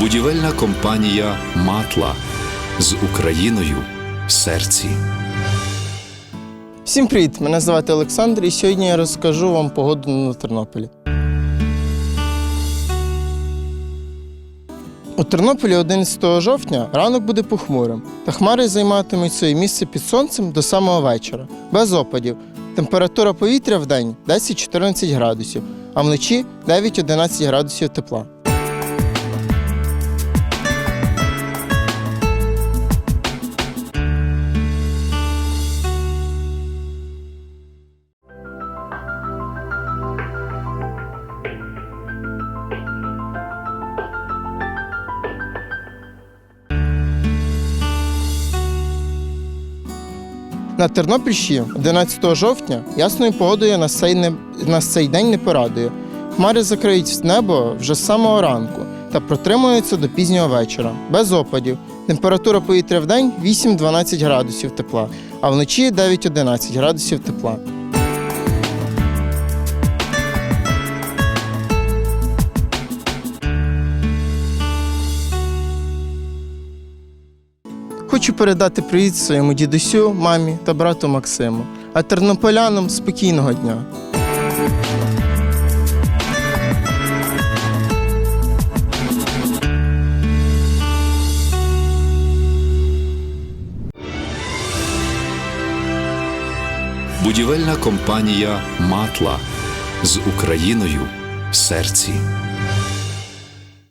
Будівельна компанія Матла з Україною в серці. Всім привіт! Мене звати Олександр, і сьогодні я розкажу вам погоду на Тернополі. У Тернополі 11 жовтня ранок буде похмурим, та хмари займатимуть своє місце під сонцем до самого вечора, без опадів. Температура повітря в день 10-14 градусів, а вночі 9-11 градусів тепла. На Тернопільщині 11 жовтня ясною погодою нас цей, не, нас цей день не порадує. Хмари закриють небо вже з самого ранку та протримуються до пізнього вечора, без опадів. Температура повітря в день 8-12 градусів тепла, а вночі 9-11 градусів тепла. Хочу передати привіт своєму дідусю, мамі та брату Максиму, а тернополянам спокійного дня. Будівельна компанія Матла з Україною в серці.